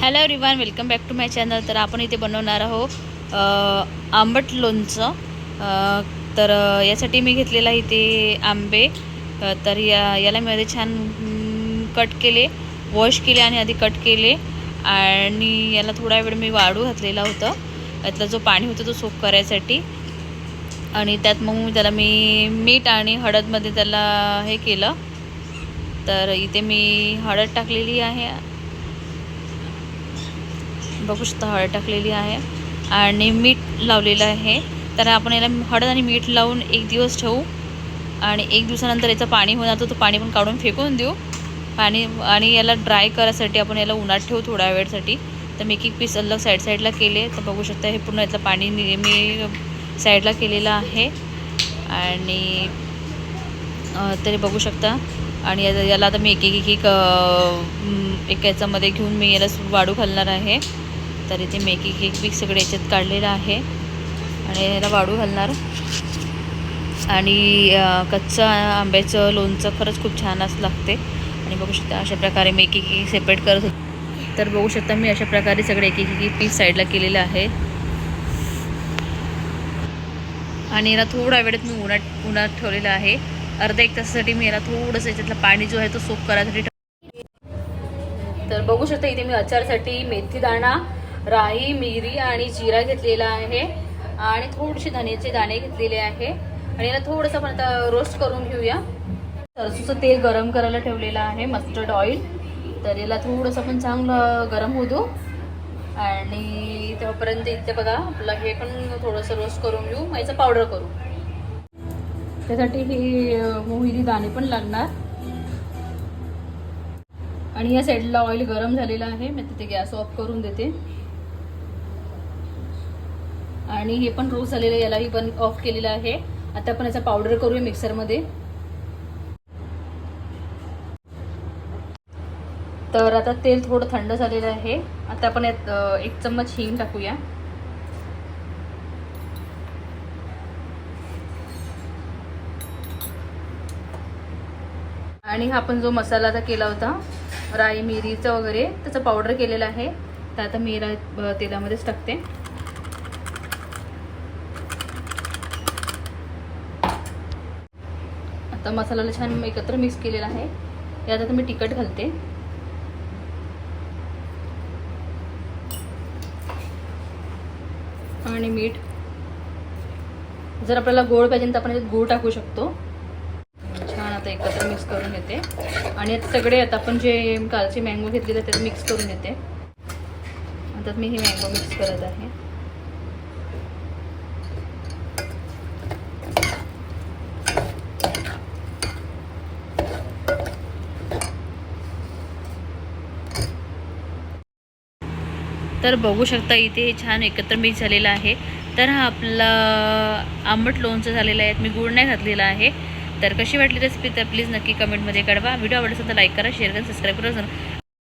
Hello Rivan welcome back to my channel तर आपण इथे बनवणार आहोत आंबट लोणचं. तर यासाठी मी घेतलेला आहे इथे आंबे. तर या याला मी आधी छान कट केले वॉश केले आणि आधी कट केले. आणि याला थोडा वेळ मी वाळू घातलेला होता. यातला जो पाणी होतं तो सोप करायसाठी. आणि त्यात मग मी त्याला मी मीठ आणि हळदमध्ये त्याला हे केलं. तर इथे मी हळद टाकलेली आहे. बघू शकता हळद टाकलेली आहे आणि मीठ लावलेलं आहे. तर आपण याला हळद आणि मीठ लावून एक दिवस ठेवू आणि एक दिवसानंतर याचं पाणी होणार तर तो पाणी पण काढून फेकून देऊ. पाणी आणि याला ड्राय करायसाठी आपण याला उन्हात ठेवू थोड्या वेळसाठी. तर मी एक एक पीस अलग साईड साईडला केले. तर बघू शकता हे पूर्ण यातलं पाणी नि- मी साईडला केलेलं आहे. आणि तरी बघू शकता. आणि याला आता मी एक एक एक एक एक याच्यामध्ये घेऊन मी याला वाढू घालणार आहे. तर इथे मेकी केक पीक सगळे याच्यात काढलेलं आहे. आणि याला वाढू घालणार. आणि कच्चा कच्चं आंब्याचं लोणचं खरंच खूप छान असं लागते. आणि बघू शकता अशा प्रकारे मी एक एक सेपरेट करत होते. तर बघू शकता मी अशा प्रकारे सगळे एक एक पीक पीस साईडला केलेलं आहे. आणि याला थोडा वेळेत मी उन्हात उन्हात ठेवलेलं आहे. अर्धा एक तासासाठी मी याला थोडंसं याच्यातलं पाणी जो आहे तो सोप करायसाठी तर बघू शकता इथे मी अचारसाठी मेथी दाणा राई मिरी आणि जिरा घेतलेला आहे. आणि थोडेसे धण्याचे दाणे घेतलेले आहे. आणि याला थोडंसं आपण आता रोस्ट करून घेऊया. सरसूचं तेल गरम करायला ठेवलेलं आहे मस्टर्ड ऑइल तर याला थोडंसं आपण चांगलं गरम होऊ देऊ. आणि तेव्हापर्यंत इथे बघा आपलं हे पण थोडंसं रोस्ट करून घेऊ. मग याचं पावडर करू. त्यासाठी ही मोहिरी दाणे पण लागणार. आणि या साईडला ऑइल गरम झालेलं आहे. मी तिथे गॅस ऑफ करून देते. आणि हे पण रोज झालेलं आहे, यालाही पण ऑफ केलेलं आहे. आता आपण याचा पावडर करूया मिक्सरमध्ये तर आता तेल थोडं थंड झालेलं आहे. आता आपण यात एक चम्मच हिंग टाकूया. आणि हा आपण जो मसाला आता केला होता राई मिरीचं वगैरे त्याचं पावडर केलेलं आहे. तर आता मी तेलामध्येच टाकते. आता मसाल्याला छान एकत्र मिक्स केलेला आहे. यात आता मी तिखट घालते. आणि मीठ. जर आपल्याला गोड पाहिजे तर आपण याच्यात गूळ टाकू शकतो. छान आता एकत्र मिक्स करून घेते. आणि सगळे आता आपण जे कालचे मँगो घेतले तर त्यात मिक्स करून घेते. आता मी हे मँगो मिक्स करत आहे. तर बघू शकता इथे हे छान एकत्र मिक्स झालेलं आहे. तर हा आपला आंबट लोणचं झालेलं आहे. मी गुळ नाही घातलेला आहे. तर कशी वाटली रेसिपी तर प्लीज नक्की कमेंटमध्ये कळवा. व्हिडिओ आवडला असेल तर लाईक करा शेअर करा सबस्क्राईब करा.